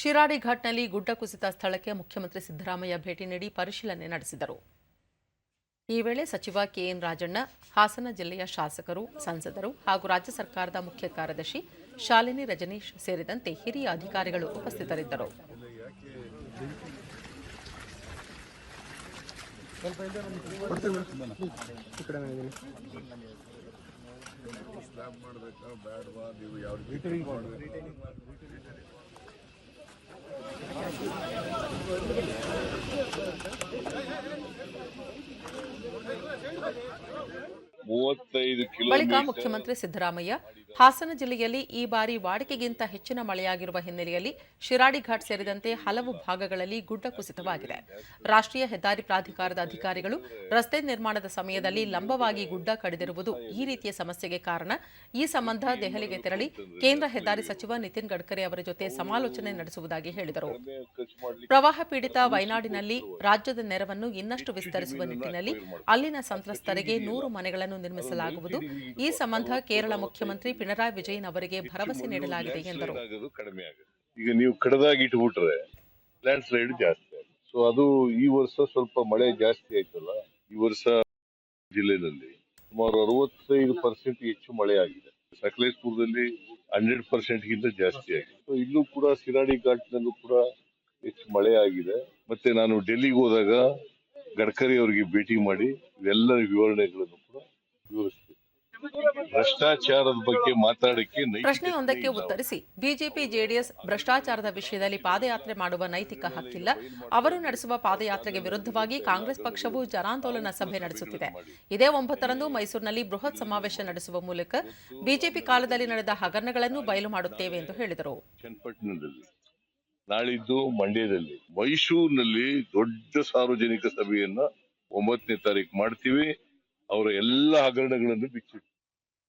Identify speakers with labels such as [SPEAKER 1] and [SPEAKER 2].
[SPEAKER 1] ಶಿರಾಡಿ ಘಾಟ್ನಲ್ಲಿ ಗುಡ್ಡ ಕುಸಿತ ಸ್ಥಳಕ್ಕೆ ಮುಖ್ಯಮಂತ್ರಿ ಸಿದ್ದರಾಮಯ್ಯ ಭೇಟಿ ನೀಡಿ ಪರಿಶೀಲನೆ ನಡೆಸಿದರು. ಈ ವೇಳೆ ಸಚಿವ ಕೆಎನ್ ರಾಜಣ್ಣ, ಹಾಸನ ಜಿಲ್ಲೆಯ ಶಾಸಕರು, ಸಂಸದರು ಹಾಗೂ ರಾಜ್ಯ ಸರ್ಕಾರದ ಮುಖ್ಯ ಕಾರ್ಯದರ್ಶಿ ಶಾಲಿನಿ ರಜನೀಶ್ ಸೇರಿದಂತೆ ಹಿರಿಯ ಅಧಿಕಾರಿಗಳು ಉಪಸ್ಥಿತರಿದ್ದರು.
[SPEAKER 2] ಮೂವತ್ತೈದು
[SPEAKER 1] ಬಳಿಕ ಮುಖ್ಯಮಂತ್ರಿ ಸಿದ್ದರಾಮಯ್ಯ ಹಾಸನ ಜಿಲ್ಲೆಯಲ್ಲಿ ಈ ಬಾರಿ ವಾಡಿಕೆಗಿಂತ ಹೆಚ್ಚಿನ ಮಳೆಯಾಗಿರುವ ಹಿನ್ನೆಲೆಯಲ್ಲಿ ಶಿರಾಡಿ ಘಾಟ್ ಸೇರಿದಂತೆ ಹಲವು ಭಾಗಗಳಲ್ಲಿ ಗುಡ್ಡ ಕುಸಿತವಾಗಿದೆ. ರಾಷ್ಟ್ರೀಯ ಹೆದ್ದಾರಿ ಪ್ರಾಧಿಕಾರದ ಅಧಿಕಾರಿಗಳು ರಸ್ತೆ ನಿರ್ಮಾಣದ ಸಮಯದಲ್ಲಿ ಲಂಬವಾಗಿ ಗುಡ್ಡ ಕಡಿದಿರುವುದು ಈ ರೀತಿಯ ಸಮಸ್ಯೆಗೆ ಕಾರಣ. ಈ ಸಂಬಂಧ ದೆಹಲಿಗೆ ತೆರಳಿ ಕೇಂದ್ರ ಹೆದ್ದಾರಿ ಸಚಿವ ನಿತಿನ್ ಗಡ್ಕರಿ ಅವರ ಜೊತೆ ಸಮಾಲೋಚನೆ ನಡೆಸುವುದಾಗಿ ಹೇಳಿದರು. ಪ್ರವಾಹ ಪೀಡಿತ ವಯನಾಡಿನಲ್ಲಿ ರಾಜ್ಯದ ನೆರವನ್ನು ಇನ್ನಷ್ಟು ವಿಸ್ತರಿಸುವ ನಿಟ್ಟಿನಲ್ಲಿ ಅಲ್ಲಿನ ಸಂತ್ರಸ್ತರಿಗೆ ನೂರು ಮನೆಗಳನ್ನು ನಿರ್ಮಿಸಲಾಗುವುದು. ಈ ಸಂಬಂಧ ಕೇರಳ ಮುಖ್ಯಮಂತ್ರಿ ಪಿಣರಾಯಿ ವಿಜಯನ್ ಅವರಿಗೆ ಭರವಸೆ ನೀಡಲಾಗಿದೆ ಎಂದರು.
[SPEAKER 2] ಈಗ ನೀವು ಕಡದಾಗಿ ಇಟ್ಬಿಟ್ರೆ ಲ್ಯಾಂಡ್ ಸ್ಲೈಡ್ ಜಾಸ್ತಿ ಆಗುತ್ತೆ. ಸೊ ಅದು ಈ ವರ್ಷ ಸ್ವಲ್ಪ ಮಳೆ ಜಾಸ್ತಿ ಆಯ್ತಲ್ಲ ಈ ವರ್ಷ ಜಿಲ್ಲೆಯಲ್ಲಿ ಸುಮಾರು ಅರವತ್ತೈದು ಪರ್ಸೆಂಟ್ ಹೆಚ್ಚು ಮಳೆ ಆಗಿದೆ. ಸಕಲೇಶ್ಪುರದಲ್ಲಿ ಹಂಡ್ರೆಡ್ ಪರ್ಸೆಂಟ್ ಗಿಂತ ಜಾಸ್ತಿ ಆಗಿದೆ. ಸೊ ಇಲ್ಲೂ ಕೂಡ ಸಿರಾಡಿ ಘಾಟ್ನಲ್ಲೂ ಕೂಡ ಹೆಚ್ಚು ಮಳೆ ಆಗಿದೆ. ಮತ್ತೆ ನಾನು ಡೆಲ್ಲಿಗೆ ಹೋದಾಗ ಗಡ್ಕರಿ ಅವರಿಗೆ ಭೇಟಿ ಮಾಡಿ ಇವೆಲ್ಲರ ವಿವರಣೆಗಳನ್ನು ಭ್ರಷ್ಟಾಚಾರದ ಬಗ್ಗೆ ಮಾತಾಡಕ್ಕೆ
[SPEAKER 1] ಪ್ರಶ್ನೆಯೊಂದಕ್ಕೆ ಉತ್ತರಿಸಿ ಬಿಜೆಪಿ ಜೆಡಿಎಸ್ ಭ್ರಷ್ಟಾಚಾರದ ವಿಷಯದಲ್ಲಿ ಪಾದಯಾತ್ರೆ ಮಾಡುವ ನೈತಿಕ ಹಕ್ಕಿಲ್ಲ. ಅವರು ನಡೆಸುವ ಪಾದಯಾತ್ರೆಗೆ ವಿರುದ್ಧವಾಗಿ ಕಾಂಗ್ರೆಸ್ ಪಕ್ಷವು ಜನಾಂದೋಲನ ಸಭೆ ನಡೆಸುತ್ತಿದೆ. ಇದೇ ಒಂಬತ್ತರಂದು ಮೈಸೂರಿನಲ್ಲಿ ಬೃಹತ್ ಸಮಾವೇಶ ನಡೆಸುವ ಮೂಲಕ ಬಿಜೆಪಿ ಕಾಲದಲ್ಲಿ ನಡೆದ ಹಗರಣಗಳನ್ನು ಬಯಲು ಮಾಡುತ್ತೇವೆ ಎಂದು ಹೇಳಿದರು.
[SPEAKER 2] ನಾಳಿದ್ದು ಮಂಡ್ಯದಲ್ಲಿ ಮೈಸೂರಿನಲ್ಲಿ ದೊಡ್ಡ ಸಾರ್ವಜನಿಕ ಸಭೆಯನ್ನು ಒಂಬತ್ತನೇ ತಾರೀಕು ಮಾಡ್ತೀವಿ. ಅವರ ಎಲ್ಲ ಹಗರಣಗಳನ್ನು ಬಿಚ್ಚಿಟ್ಟು